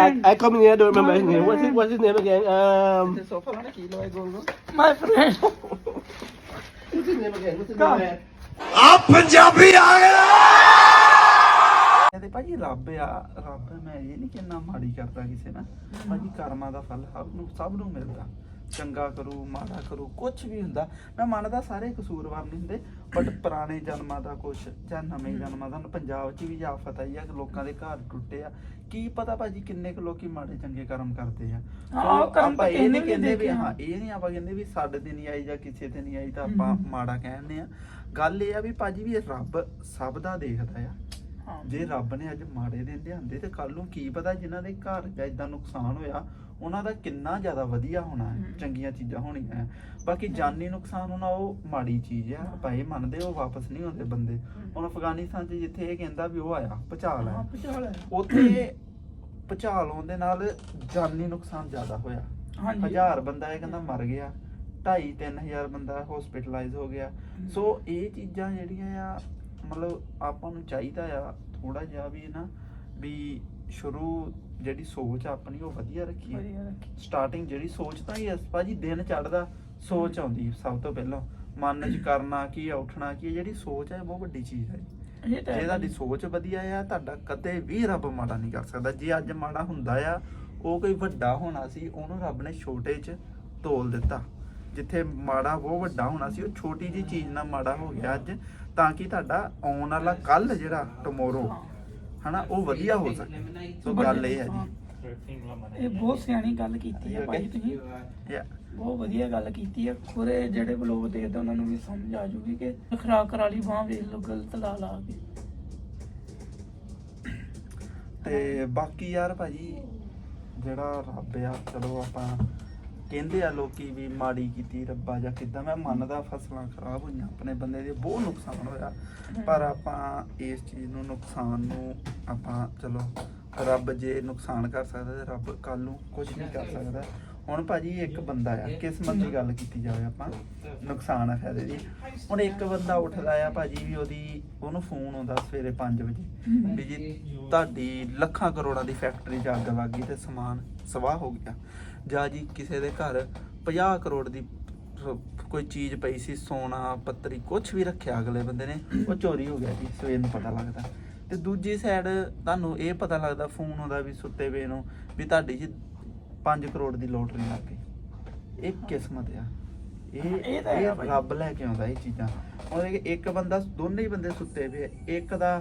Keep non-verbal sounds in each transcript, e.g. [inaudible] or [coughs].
I, I come in here, I don't remember his name. What's his, what's his name again? Um, ਤੇ sofa ਲਾਣਾ ਕੀ ਲਵਾਏ ਗੋਲ ਗੋਲ my friend what's his name again? What's his name? ਤੇ ਭਾਜੀ ਰੱਬ ਆ ਰੱਬ ਮੈਂ ਇਹ ਨਹੀਂ ਕਿੰਨਾ ਮਾੜੀ ਕਰਦਾ ਕਿਸੇ ਨਾਲ ਭਾਜੀ ਕਰਮਾਂ ਦਾ ਫਲ ਸਭ ਨੂੰ ਸਭ ਨੂੰ ਮਿਲਦਾ ਚੰਗਾ ਕਰੂ ਮਾੜਾ ਕਰੂ ਕੁਝ ਵੀ ਹੁੰਦਾ। ਮੈਂ ਮੰਨਦਾ ਸਾਰੇ ਕਸੂਰਵਾਰ ਨਹੀਂ ਹੁੰਦੇ ਬਟ ਪੁਰਾਣੇ ਜਨਮਾਂ ਦਾ ਕੁਝ ਜਾਂ ਨਵੇਂ ਜਨਮਾਂ ਦਾ ਹੁਣ ਪੰਜਾਬ 'ਚ ਵੀ ਆਫਤ ਆਈ ਆ ਕਿ ਲੋਕਾਂ ਦੇ ਘਰ ਟੁੱਟੇ ਆ। ਕੀ ਪਤਾ ਭਾਜੀ ਕਿੰਨੇ ਕੁ ਲੋਕੀ ਮਾੜੇ ਚੰਗੇ ਕਰਮ ਕਰਦੇ ਆ। ਹਾਂ, ਕਰਮ ਤਾਂ ਇਹ ਨਹੀਂ ਕਹਿੰਦੇ ਵੀ। ਹਾਂ ਇਹ ਨਹੀਂ ਆਪਾਂ ਕਹਿੰਦੇ ਵੀ ਸਾਡੇ ਤੇ ਨਹੀਂ ਆਈ ਜਾਂ ਕਿਸੇ ਤੇ ਨਹੀਂ ਆਈ ਤਾਂ ਆਪਾਂ। ਮਾੜਾ ਕਹਿੰਦੇ ਆ। ਗੱਲ ਇਹ ਆ ਵੀ ਭਾਜੀ ਵੀ ਰੱਬ ਸਭ ਦਾ ਦੇਖਦਾ ਆ। ਜੇ ਰੱਬ ਨੇ ਅੱਜ ਮਾੜੇ ਦਿਨ ਲਿਆਂਦੇ ਤੇ ਕੱਲ ਨੂੰ ਕੀ ਪਤਾ ਜਿਨ੍ਹਾਂ ਦੇ ਘਰ ਜਾਂ ਇਦਾਂ ਨੁਕਸਾਨ ਹੋਇਆ ਉਹਨਾਂ ਦਾ ਕਿੰਨਾ ਜ਼ਿਆਦਾ ਵਧੀਆ ਹੋਣਾ ਹੈ। ਚੰਗੀਆਂ ਚੀਜ਼ਾਂ ਹੋਣੀਆਂ ਹੈ। ਬਾਕੀ ਜਾਨੀ ਨੁਕਸਾਨ ਹੋਣਾ ਉਹ ਮਾੜੀ ਚੀਜ਼ ਆ ਆਪਾਂ ਇਹ ਮੰਨਦੇ ਉਹ ਵਾਪਸ ਨਹੀਂ ਹੁੰਦੇ ਬੰਦੇ। ਹੁਣ ਅਫਗਾਨਿਸਤਾਨ 'ਚ ਜਿੱਥੇ ਇਹ ਕਹਿੰਦਾ ਵੀ ਉਹ ਆਇਆ ਭੁਚਾਲ ਹਾਂ। ਹੈ ਉੱਥੇ ਭੁਚਾਲ ਆਉਣ ਦੇ ਨਾਲ ਜਾਨੀ ਨੁਕਸਾਨ ਜ਼ਿਆਦਾ ਹੋਇਆ। ਹਾਂਜੀ। ਹਜ਼ਾਰ ਬੰਦਾ ਇਹ ਕਹਿੰਦਾ ਮਰ ਗਿਆ 2.5 3000 ਬੰਦਾ ਹਸਪੀਟਲਾਈਜ਼ ਹੋ ਗਿਆ। ਸੋ ਇਹ ਚੀਜ਼ਾਂ ਜਿਹੜੀਆਂ ਆ ਮਤਲਬ ਆਪਾਂ ਨੂੰ ਚਾਹੀਦਾ ਆ ਥੋੜਾ ਜਿਹਾ ਵੀ ਨਾ ਵੀ ਸ਼ੁਰੂ ਜਿਹੜੀ ਸੋਚ ਆ ਆਪਣੀ ਉਹ ਵਧੀਆ ਰੱਖੀਏ। ਵਧੀਆ ਰੱਖੀ ਸਟਾਰਟਿੰਗ ਜਿਹੜੀ ਸੋਚ ਤਾਂ ਹੀ ਆ, ਭਾਜੀ ਦਿਨ ਚੜਦਾ ਸੋਚ ਆਉਂਦੀ ਸਭ ਤੋਂ ਪਹਿਲਾਂ। ਮਨ 'ਚ ਕਰਨਾ ਕੀ ਆ ਉੱਠਣਾ ਕੀ ਆ, ਜਿਹੜੀ ਸੋਚ ਹੈ ਬਹੁਤ ਵੱਡੀ ਚੀਜ਼ ਹੈ ਜੀ। ਇਹ ਤਾਂ ਜੇ ਤੁਹਾਡੀ ਸੋਚ ਵਧੀਆ ਆ ਤੁਹਾਡਾ ਕਦੇ ਵੀ ਰੱਬ ਮਾੜਾ ਨਹੀਂ ਕਰ ਸਕਦਾ। ਜੇ ਅੱਜ ਮਾੜਾ ਹੁੰਦਾ ਆ ਉਹ ਕੋਈ ਵੱਡਾ ਹੋਣਾ ਸੀ ਉਹਨੂੰ ਰੱਬ ਨੇ ਛੋਟੇ 'ਚ ਤੋਲ ਦਿੱਤਾ। ਜਿੱਥੇ ਮਾੜਾ ਬਹੁਤ ਵੱਡਾ ਹੋਣਾ ਸੀ ਉਹ ਛੋਟੀ ਜੀ ਚੀਜ਼ ਨਾਲ ਮਾੜਾ ਹੋ ਗਿਆ ਅੱਜ। ਤਾਂ ਕਿ ਤੁਹਾਡਾ ਆਉਣ ਵਾਲਾ ਕੱਲ ਜਿਹੜਾ ਟਮੋਰੋ। ਹਨਾ ਉਹ ਵਧੀਆ ਹੋ ਸਕੇ। ਸੋ ਗੱਲ ਇਹ ਹੈ। ਜੀ। ਇਹ ਬਹੁਤ ਸਿਆਣੀ ਗੱਲ ਕੀਤੀ ਹੈ ਭਾਈ ਤੁਸੀਂ. ਬਹੁਤ ਵਧੀਆ ਗੱਲ ਕੀਤੀ ਹੈ। ਖੁਰੇ ਜਿਹੜੇ ਲੋਕ ਦੇਖਦੇ ਉਹਨਾਂ ਨੂੰ ਵੀ ਸਮਝ ਆ ਜੂਗੀ ਕਿ ਖਰਾਕ ਵਾਲੀ ਬਾਹ ਵੇਖ ਲੋ ਗਲਤ ਲਾ ਲਾ ਕੇ। ਤੇ ਬਾਕੀ ਯਾਰ ਭਾਜੀ ਜਿਹੜਾ ਰੱਬ ਆ ਚਲੋ ਆਪਾਂ ਕਹਿੰਦੇ ਆ ਲੋਕੀ ਵੀ ਮਾੜੀ ਕੀਤੀ ਰੱਬਾ ਜਾਂ ਕਿਦਾਂ ਮੈਂ ਮੰਨਦਾ ਫਸਲਾਂ ਖਰਾਬ ਹੋਈਆਂ ਆਪਣੇ ਬੰਦੇ ਦੇ ਬਹੁਤ ਨੁਕਸਾਨ ਹੋਇਆ। ਪਰ ਆਪਾਂ ਇਸ ਚੀਜ਼ ਨੂੰ ਨੁਕਸਾਨ ਨੂੰ ਆਪਾਂ ਚਲੋ ਰੱਬ ਜੇ ਨੁਕਸਾਨ ਕਰ ਸਕਦਾ ਤੇ ਰੱਬ ਕੱਲ ਨੂੰ ਕੁਝ ਨਹੀਂ ਕਰ ਸਕਦਾ। ਹੁਣ ਭਾਜੀ ਇੱਕ ਬੰਦਾ ਆ ਕਿਸਮਤ ਦੀ ਗੱਲ ਕੀਤੀ ਜਾਵੇ ਆਪਾਂ ਨੁਕਸਾਨ ਆ ਫਾਇਦੇ ਦੀ। ਹੁਣ ਇੱਕ ਬੰਦਾ ਉੱਠਦਾ ਆ ਭਾਜੀ ਵੀ ਉਹਦੀ ਉਹਨੂੰ ਫੋਨ ਆਉਂਦਾ ਸਵੇਰੇ 5 ਵਜੇ ਵੀ ਜੀ ਤੁਹਾਡੀ ਲੱਖਾਂ ਕਰੋੜਾਂ ਦੀ ਫੈਕਟਰੀ 'ਚ ਅੱਗ ਲੱਗ ਗਈ ਤੇ ਸਮਾਨ ਸਵਾਹ ਹੋ ਗਿਆ। ਜਾਂ ਜੀ ਕਿਸੇ ਦੇ ਘਰ 50 ਕਰੋੜ ਦੀ ਕੋਈ ਚੀਜ਼ ਪਈ ਸੀ ਸੋਨਾ ਪੱਤਰੀ ਕੁਝ ਵੀ ਰੱਖਿਆ ਅਗਲੇ ਬੰਦੇ ਨੇ ਉਹ ਚੋਰੀ ਹੋ ਗਿਆ ਜੀ ਸਵੇਰ ਨੂੰ ਪਤਾ ਲੱਗਦਾ। ਤੇ ਦੂਜੀ ਸਾਈਡ ਤੁਹਾਨੂੰ ਇਹ ਪਤਾ ਲੱਗਦਾ ਫੋਨ ਆਉਂਦਾ ਵੀ ਸੁੱਤੇ ਵੇ ਨੂੰ ਵੀ ਤੁਹਾਡੀ ਜੀ 5 ਕਰੋੜ ਦੀ ਲੋਟਰੀ ਲੱਗ ਗਈ। ਇਹ ਕਿਸਮਤ ਆ। ਇਹ ਇਹ। ਰੱਬ ਲੈ ਕੇ ਆਉਂਦਾ ਇਹ ਚੀਜ਼ਾਂ। ਇਹ ਇੱਕ ਬੰਦਾ ਦੋਨੇ ਹੀ ਬੰਦੇ ਸੁੱਤੇ ਪਏ। ਇੱਕ ਦਾ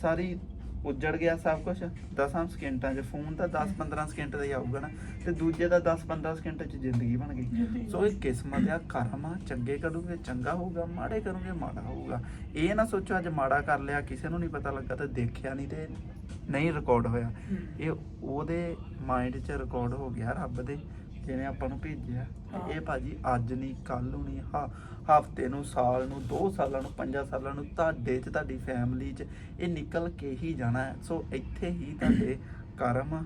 ਸਾਰੀ ਉੱਜੜ ਗਿਆ ਸਭ ਕੁਝ 10 ਸਕਿੰਟਾਂ 'ਚ ਫੋਨ ਤਾਂ 10-15 ਸਕਿੰਟ ਦਾ ਹੀ ਆਊਗਾ ਨਾ। ਤੇ ਦੂਜੇ ਦਾ 10-15 ਸਕਿੰਟ 'ਚ ਜ਼ਿੰਦਗੀ ਬਣ ਗਈ। ਸੋ ਇਹ ਕਿਸਮਤ ਆ ਕਰਮ ਆ ਚੰਗੇ ਕਰੋਗੇ ਚੰਗਾ ਹੋਊਗਾ ਮਾੜੇ ਕਰੋਗੇ ਮਾੜਾ ਹੋਊਗਾ। ਇਹ ਨਾ ਸੋਚੋ ਅੱਜ ਮਾੜਾ ਕਰ ਲਿਆ ਕਿਸੇ ਨੂੰ ਨਹੀਂ ਪਤਾ ਲੱਗਾ ਤੇ ਦੇਖਿਆ ਨਹੀਂ ਤੇ ਨਹੀਂ ਰਿਕਾਰਡ ਹੋਇਆ। ਇਹ ਉਹਦੇ ਮਾਈਂਡ 'ਚ ਰਿਕਾਰਡ ਹੋ ਗਿਆ ਰੱਬ ਦੇ। ਜਿਹਨੇ ਆਪਾਂ ਨੂੰ ਭੇਜਿਆ। ਇਹ ਭਾਜੀ ਅੱਜ ਨਹੀਂ ਕੱਲ ਨੂੰ ਨਹੀਂ ਹਾ ਹਫ਼ਤੇ ਨੂੰ ਸਾਲ ਨੂੰ 2 ਸਾਲਾਂ ਨੂੰ 5 ਸਾਲਾਂ ਨੂੰ ਤੁਹਾਡੇ 'ਚ ਤੁਹਾਡੀ ਫੈਮਿਲੀ 'ਚ ਇਹ ਨਿਕਲ ਕੇ ਹੀ ਜਾਣਾ ਸੋ ਇੱਥੇ ਹੀ ਤੁਹਾਡੇ [coughs] ਕਰਮ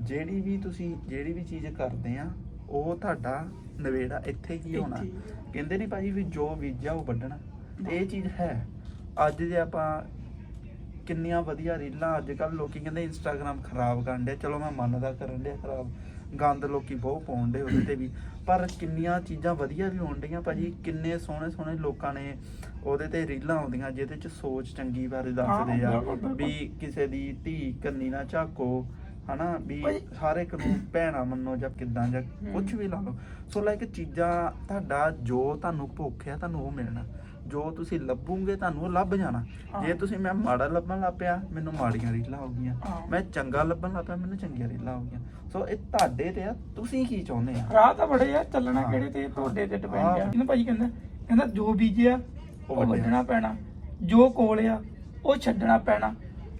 ਜਿਹੜੀ ਵੀ ਤੁਸੀਂ ਜਿਹੜੀ ਵੀ ਚੀਜ਼ ਕਰਦੇ ਆ ਉਹ ਤੁਹਾਡਾ ਨਵੇੜਾ ਇੱਥੇ ਹੀ ਹੋਣਾ। ਕਹਿੰਦੇ ਨਹੀਂ ਭਾਜੀ ਵੀ ਜੋ ਬੀਜਿਆ ਉਹ ਵੱਢਣਾ। ਤੇ ਇਹ ਚੀਜ਼ ਹੈ। ਅੱਜ ਜੇ ਆਪਾਂ ਕਿੰਨੀਆਂ ਵਧੀਆ ਰੀਲਾਂ ਅੱਜ ਕੱਲ ਲੋਕੀ ਕਹਿੰਦੇ ਇੰਸਟਾਗ੍ਰam ਖਰਾਬ ਕਰਨ ਦੇ ਚਲੋ ਮੈਂ ਮੰਨਦਾ ਕਰਨ ਦੇ ਖਰਾਬ। ਗੰਦ ਲੋਕੀ ਬਹੁਤ ਪਾਉਂਦੇ ਉਹਦੇ ਤੇ ਵੀ। ਪਰ ਕਿੰਨੀਆਂ ਚੀਜ਼ਾਂ ਵਧੀਆ ਵੀ ਹੋਣ ਡੀਆਂ ਭਾਜੀ ਕਿੰਨੇ ਸੋਹਣੇ ਸੋਹਣੇ ਲੋਕਾਂ ਨੇ ਉਹਦੇ ਤੇ ਰੀਲਾਂ ਆਉਂਦੀਆਂ ਜਿਹਦੇ ਚ ਸੋਚ ਚੰਗੀ ਬਾਰੇ ਦੱਸਦੇ ਆ। ਵੀ ਕਿਸੇ ਦੀ ਧੀ ਕੰਨੀ ਨਾ ਝਾਕੋ ਹਨਾ ਵੀ ਹਰ ਇੱਕ ਨੂੰ ਭੈਣਾ ਮੰਨੋ ਜਾਂ ਕਿਦਾਂ ਜਾਂ ਕੁਝ ਵੀ ਲਾ ਲਓ। ਸੋ ਲਾਈਕ ਚੀਜ਼ਾਂ ਤੁਹਾਡਾ ਜੋ ਤੁਹਾਨੂੰ ਭੁੱਖ ਆ ਤੁਹਾਨੂੰ ਉਹ ਮਿਲਣਾ। ਜੋ ਤੁਸੀਂ ਲੱਭੋਗੇ ਤੁਹਾਨੂੰ ਉਹ ਲੱਭ ਜਾਣਾ। ਜੇ ਤੁਸੀਂ ਮੈਂ ਮਾੜਾ ਲੱਭਣ ਲੱਗ ਪਿਆ ਮੈਨੂੰ ਮਾੜੀਆਂ ਰੀਲਾਂ ਹਾਂ। ਮੈਂ ਚੰਗਾ ਲੱਭਣ ਲੱਗ ਪਿਆ ਮੈਨੂੰ ਚੰਗੀਆਂ ਰੀਲਾਂ ਗਈਆਂ ਸੋ ਇਹ ਤੁਹਾਡੇ ਤੇ ਆ ਤੁਸੀਂ ਕੀ ਚਾਹੁੰਦੇ ਆ ਰਾਹ ਤਾਂ ਬੜੇ ਆ ਚੱਲਣਾ। ਕਿਹੜੇ ਤੇ ਤੁਹਾਡੇ ਤੇ ਡਿਪੈਂਡ। ਆ ਇਹਨੂੰ ਭਾਈ ਕਹਿੰਦਾ ਕਹਿੰਦਾ ਜੋ ਬੀਜਿਆ ਉਹ। ਵੱਢਣਾ ਪੈਣਾ ਜੋ ਕੋਲ ਆ ਉਹ ਛੱਡਣਾ ਪੈਣਾ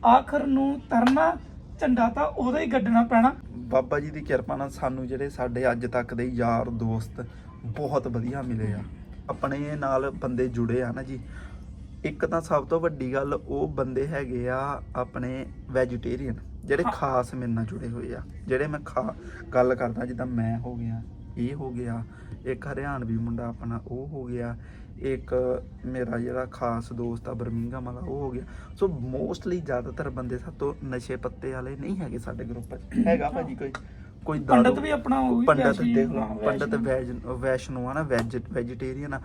ਆਖਰ ਨੂੰ ਤਰਨਾ ਝੰਡਾ ਤਾਂ ਉਹਦਾ ਹੀ ਗੱਡਣਾ ਪੈਣਾ ਬਾਬਾ ਜੀ ਦੀ ਕਿਰਪਾ ਨਾਲ ਸਾਨੂੰ ਜਿਹੜੇ ਸਾਡੇ ਅੱਜ ਤੱਕ ਦੇ ਯਾਰ ਦੋਸਤ ਬਹੁਤ ਵਧੀਆ ਮਿਲੇ ਆ ਆਪਣੇ ਨਾਲ ਬੰਦੇ ਜੁੜੇ ਆ ਨਾ ਜੀ। ਇੱਕ ਤਾਂ ਸਭ ਤੋਂ ਵੱਡੀ ਗੱਲ ਉਹ ਬੰਦੇ ਹੈਗੇ ਆ ਆਪਣੇ ਵੈਜੀਟੇਰੀਅਨ ਜਿਹੜੇ। ਖਾਸ ਮੇਰੇ ਨਾਲ ਜੁੜੇ ਹੋਏ ਆ। ਜਿਹੜੇ ਮੈਂ ਖਾ ਗੱਲ ਕਰਦਾ ਜਿੱਦਾਂ ਮੈਂ ਹੋ ਗਿਆ ਇਹ ਹੋ ਗਿਆ ਇੱਕ ਹਰਿਆਣਵੀ ਮੁੰਡਾ ਆਪਣਾ ਉਹ ਹੋ ਗਿਆ ਇੱਕ ਮੇਰਾ ਜਿਹੜਾ ਖਾਸ ਦੋਸਤ ਆ ਬਰਮਿੰਗਮ ਵਾਲਾ ਉਹ ਹੋ ਗਿਆ। ਸੋ ਮੋਸਟਲੀ ਜ਼ਿਆਦਾਤਰ ਬੰਦੇ ਸਾਤੋਂ ਨਸ਼ੇ ਪੱਤੇ ਵਾਲੇ ਨਹੀਂ ਹੈਗੇ ਸਾਡੇ ਗਰੁੱਪ 'ਚ। ਹੈਗਾ ਭਾਜੀ ਕੋਈ। ਕੋਈ ਪੰਡਤ ਵੀ ਆਪਣਾ ਉਹ ਵੀ ਪੰਡਤ ਵੈਸ਼ੀ, ਦੇਖ ਲਓ ਹਾਂ, ਪੰਡਤ। ਵੈਜ ਵੈਸ਼ਨੂ ਆ ਨਾ ਵੈਜ ਵੈਜੀਟੇਰੀਅਨ ਆ।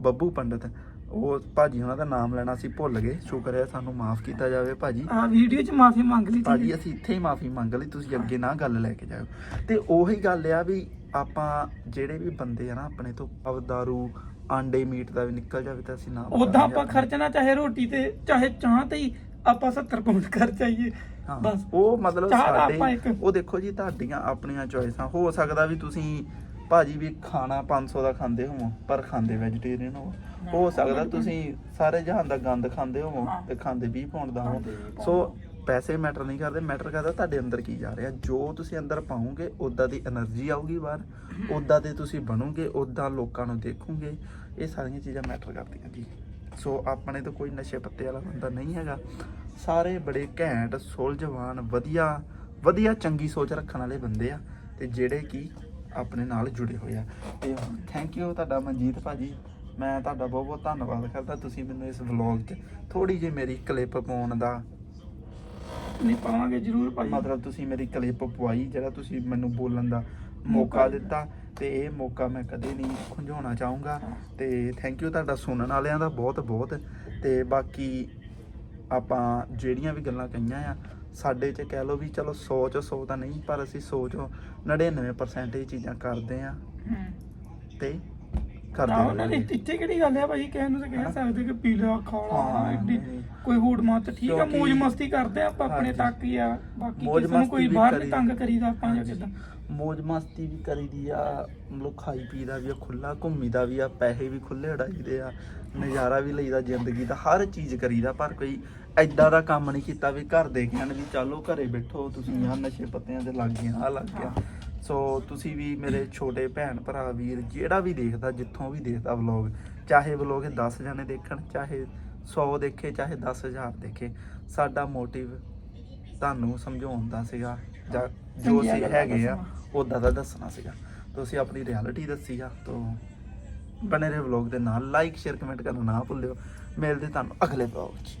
ਬੱਬੂ ਪੰਡਤ ਉਹ ਭਾਜੀ ਉਹਨਾਂ ਦਾ ਨਾਮ ਲੈਣਾ ਸੀ ਭੁੱਲ ਗਏ। ਸ਼ੁਕਰ ਹੈ ਸਾਨੂੰ ਮਾਫ ਕੀਤਾ ਜਾਵੇ ਭਾਜੀ। ਆ ਵੀਡੀਓ 'ਚ ਮਾਫੀ ਮੰਗ ਲਈ ਭਾਜੀ ਅਸੀਂ ਇੱਥੇ ਹੀ ਮਾਫੀ ਮੰਗ ਲਈ ਤੁਸੀਂ ਅੱਗੇ ਨਾ ਗੱਲ ਲੈ ਕੇ ਜਾਓ ਤੇ ਉਹੀ ਗੱਲ ਆ ਵੀ ਆਪਾਂ ਜਿਹੜੇ ਵੀ ਬੰਦੇ ਆ ਨਾ ਆਪਣੇ ਤੋਂ ਅਵਦਾਰੂ ਆਂਡੇ ਮੀਟ ਦਾ ਵੀ ਨਿਕਲ ਜਾਵੇ ਤਾਂ ਅਸੀਂ ਨਾ ਉਦਾਂ ਆਪਾਂ ਖਰਚਣਾ ਚਾਹੇ ਰੋਟੀ ਤੇ ਚਾਹੇ ਚਾਹ ਤੇ ਹੀ ਆਪਾਂ 70 ਪਾਉਂਡ ਖਰਚਾਈਏ ਹਾਂ, ਬਸ। ਉਹ ਮਤਲਬ ਸਾਡੇ ਉਹ ਦੇਖੋ ਜੀ ਤੁਹਾਡੀਆਂ ਆਪਣੀਆਂ ਚੋਇਸਾਂ ਹੋ ਸਕਦਾ ਵੀ ਤੁਸੀਂ ਭਾਜੀ ਵੀ ਖਾਣਾ 500 ਦਾ ਖਾਂਦੇ ਹੋਵੋ ਪਰ ਖਾਂਦੇ ਵੈਜੀਟੇਰੀਅਨ ਹੋ ਹੋ ਸਕਦਾ ਤੁਸੀਂ ਸਾਰੇ ਜਹਾਨ ਦਾ ਗੰਦ ਖਾਂਦੇ ਹੋਵੋ ਹਾਂ। ਤੇ ਖਾਂਦੇ 20 ਪਾਉਂਡ ਦਾ ਹੋ ਸੋ ਪੈਸੇ ਮੈਟਰ ਨਹੀਂ ਕਰਦੇ। ਮੈਟਰ ਕਰਦਾ ਤੁਹਾਡੇ ਅੰਦਰ ਕੀ ਜਾ ਰਿਹਾ। ਜੋ ਤੁਸੀਂ ਅੰਦਰ ਪਾਉਂਗੇ ਉਦਾਂ ਦੀ એનર્ਜੀ ਆਊਗੀ ਬਾਹਰ। ਉਦਾਂ ਦੇ ਤੁਸੀਂ ਬਣੋਗੇ ਉਦਾਂ ਲੋਕਾਂ ਨੂੰ ਦੇਖੋਗੇ। ਇਹ ਸਾਰੀਆਂ ਚੀਜ਼ਾਂ ਮੈਟਰ ਕਰਦੀਆਂ ਜੀ। ਸੋ ਆਪਣੇ ਤੋਂ ਕੋਈ ਨਸ਼ੇ ਪੱਤੇ ਵਾਲਾ ਬੰਦਾ ਨਹੀਂ ਹੈਗਾ। ਸਾਰੇ ਬੜੇ ਘੈਂਟ ਸੁਲਝਵਾਨ ਵਧੀਆ ਵਧੀਆ ਚੰਗੀ ਸੋਚ ਰੱਖਣ ਵਾਲੇ ਬੰਦੇ ਆ ਤੇ ਜਿਹੜੇ ਕਿ ਆਪਣੇ ਨਾਲ ਜੁੜੇ ਹੋਏ ਆ। ਤੇ ਥੈਂਕ ਯੂ ਤੁਹਾਡਾ ਮਨਜੀਤ ਭਾਜੀ। ਮੈਂ ਤੁਹਾਡਾ ਬਹੁਤ ਬਹੁਤ ਧੰਨਵਾਦ ਕਰਦਾ ਤੁਸੀਂ ਮੈਨੂੰ ਇਸ ਵਲੌਗ 'ਚ ਥੋੜੀ ਜਿਹੀ ਮੇਰੀ ਕਲਿੱਪ ਪਾਉਣ ਦਾ। ਨਹੀਂ ਪਾਵਾਂਗੇ ਜ਼ਰੂਰ ਭਾਈ ਮਤਲਬ ਤੁਸੀਂ ਮੇਰੀ ਕਲਿੱਪ ਪਵਾਈ ਜਿਹੜਾ ਤੁਸੀਂ ਮੈਨੂੰ ਬੋਲਣ ਦਾ ਮੌਕਾ ਮੌਕਾ ਦਿੱਤਾ ਤੇ ਇਹ ਮੌਕਾ ਮੈਂ ਕਦੇ ਨਹੀਂ ਖੁੰਝਾਉਣਾ ਚਾਹੂੰਗਾ। ਤੇ ਥੈਂਕ ਯੂ ਤੁਹਾਡਾ ਸੁਣਨ ਵਾਲਿਆਂ ਦਾ ਬਹੁਤ ਬਹੁਤ ਤੇ ਬਾਕੀ ਆਪਾਂ ਜਿਹੜੀਆਂ ਵੀ ਗੱਲਾਂ ਕਹੀਆਂ ਆ ਸਾਡੇ 'ਚ ਕਹਿ ਲਓ ਵੀ ਚਲੋ 100 ਚ 100 ਤਾਂ ਨਹੀਂ ਪਰ ਅਸੀਂ 100 ਚੋਂ 99% ਇਹ ਚੀਜ਼ਾਂ ਕਰਦੇ ਆ ਹੂੰ। ਤੇ ਨਾ ਕਰਦੇ ਉਹਨਾਂ ਰਹਾਂਗੇ। ਇੱਥੇ ਕਿਹੜੀ ਗੱਲ ਹੈ ਭਾਈ ਕਹਿਣ ਨੂੰ ਤਾਂ ਕਹਿ ਸਕਦੇ ਕਿ ਪੀਲਾ ਖਾਣਾ ਐਡੀ। ਕੋਈ ਹੂੜ ਮਤ ਠੀਕ ਆ ਮौज ਮਸਤੀ ਕਰਦੇ ਆ ਆਪਾਂ ਆਪਣੇ। ਤੱਕ ਹੀ ਆ ਬਾਕੀ ਕਿਸੇ ਨੂੰ ਕੋਈ ਬਾਹਰ ਨਹੀਂ ਤੰਗ ਕਰੀਦਾ ਆਪਾਂ ਜਾਂ ਕਿਦਾਂ ਮੌਜ ਮਸਤੀ ਵੀ ਕਰੀਦੀ ਆ ਮਤਲਬ ਖਾਈ ਪੀ ਦਾ ਵੀ ਆ ਖੁੱਲਾ ਘੁੰਮੀਦਾ ਵੀ ਆ ਪੈਸੇ ਵੀ ਖੁੱਲੇ ਉਡਾਈਦੇ ਆ ਨਜ਼ਾਰਾ ਵੀ ਲਈਦਾ ਜ਼ਿੰਦਗੀ ਦਾ ਹਰ ਚੀਜ਼ ਕਰੀਦਾ ਪਰ ਕੋਈ ਐਦਾਂ ਦਾ ਕੰਮ ਨਹੀਂ ਕੀਤਾ ਵੀ ਘਰ ਦੇ ਕਹਿਣ ਵੀ ਚਲੋ ਘਰੇ ਬੈਠੋ ਤੁਸੀਂ ਆ ਨਸ਼ੇ ਪੱਤਿਆਂ ਦੇ ਲੱਗ ਗਏ ਆ ਲੱਗ ਗਿਆ ਸੋ ਤੁਸੀਂ ਵੀ ਮੇਰੇ ਛੋਟੇ ਭੈਣ ਭਰਾ ਵੀਰ ਜਿਹੜਾ ਵੀ ਦੇਖਦਾ ਜਿੱਥੋਂ ਵੀ ਦੇਖਦਾ ਵਲੌਗ ਚਾਹੇ ਵਲੌਗ 10 ਜਣੇ ਦੇਖਣ ਚਾਹੇ 100 ਦੇਖੇ ਚਾਹੇ 10000 ਦੇਖੇ ਸਾਡਾ ਮੋਟਿਵ ਤੁਹਾਨੂੰ ਸਮਝਾਉਣ ਦਾ ਸੀਗਾ ਜਾਂ ਜੋ ਗੱਲਾਂ ਹੈਗੇ ਆ। ਉਦਾਂ ਦਾ ਦੱਸਣਾ ਸੀਗਾ। ਤੁਸੀਂ ਆਪਣੀ ਰਿਐਲਿਟੀ ਦੱਸੀ ਆ ਤੋਂ ਬਣੇ ਰਹੇ ਵਲੌਗ ਦੇ ਨਾਲ ਲਾਈਕ ਸ਼ੇਅਰ ਕਮੈਂਟ ਕਰਨਾ ਨਾ ਭੁੱਲਿਓ। ਮਿਲਦੇ ਤੁਹਾਨੂੰ ਅਗਲੇ ਵਲੌਗ 'ਚ।